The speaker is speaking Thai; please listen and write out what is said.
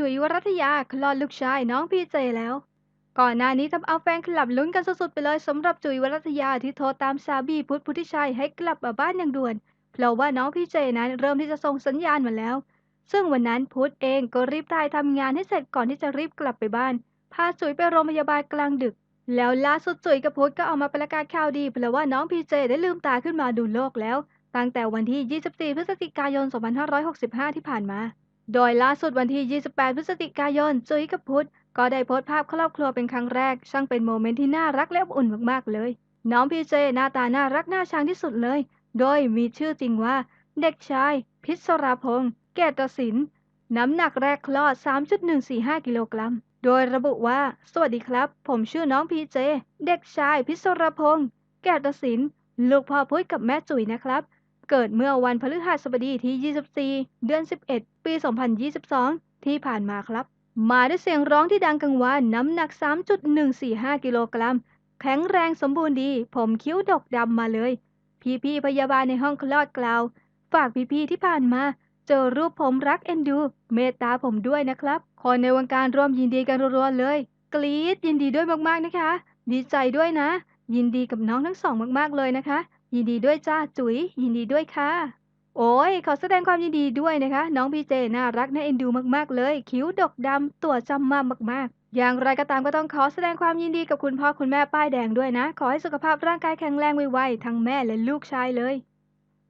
จุ๋ยวรัตยาคลอดลูกชายน้องพีเจแล้ว ก่อนหน้านี้ทำเอาแฟนคลับลุ้นกันสุดๆไปเลยสำหรับจุ๋ยวรัตยาที่โทรตามสามีพุทธพุทธิชัยให้กลับมาบ้านอย่างด่วน เพราะว่าน้องพีเจนั้นเริ่มที่จะส่งสัญญาณมาแล้ว ซึ่งวันนั้นพุทธเองก็รีบถ่ายทำงานให้เสร็จก่อนที่จะรีบกลับไปบ้าน พาจุ๋ยไปโรงพยาบาลกลางดึก แล้วล่าสุดจุ๋ยกับพุทธก็ออกมาประกาศข่าวดีเพราะว่าน้องพีเจได้ลืมตาขึ้นมาดูโลกแล้ว ตั้งแต่วันที่ 24 พฤศจิกายน 2565 ที่ผ่านมา โดยล่าสุดวันที่ 28 พฤศจิกายน จุ๋ยกับพุทธก็ได้โพสต์ภาพครอบครัวเป็นครั้งแรก ช่างเป็นโมเมนต์ที่น่ารักและอบอุ่นมากๆเลย น้องพีเจหน้าตาน่ารักน่าชังที่สุดเลย โดยมีชื่อจริงว่า เด็กชาย พิศราพงษ์เกตศิลป์น้ำหนักแรกคลอด 3.145 กิโลกรัม โดยระบุว่า สวัสดีครับ ผมชื่อน้องพีเจ เด็กชายพิศรพงษ์แกตศิลป์ลูกพ่อพุทธกับแม่จุ๋ยนะครับ เกิดเมื่อวันพฤหัสบดีที่ 24 เดือน 11 ปี 2022 ที่ผ่านมาครับ มาด้วยเสียงร้องที่ดังกังวานน้ำหนัก 3.145 กิโลกรัม แข็งแรงสมบูรณ์ดี ผมคิ้วดกดำมาเลย พี่ๆพยาบาลในห้องคลอดกล่าว ฝากพี่ๆที่ผ่านมา เจอรูปผมรักเอ็นดู เมตตาผมด้วยนะครับ คนในวงการร่วมยินดีกันรัวๆเลย กรี๊ดยินดีด้วยมากๆนะคะ ดีใจด้วยนะ ยินดีกับน้องทั้งสองมากๆเลยนะคะ ยินดีด้วยจ้าจุ๋ย ยินดีด้วยค่ะ โอ้ยขอแสดงความยินดีด้วยนะคะ น้องพีเจน่ารักน่าเอ็นดูมากๆเลย คิ้วดกดำตัวจำมามาก ๆ อย่างไรก็ตามก็ต้องขอแสดงความยินดีกับคุณพ่อคุณแม่ป้ายแดงด้วยนะ ขอให้สุขภาพร่างกายแข็งแรงไวๆทั้งแม่และลูกชายเลย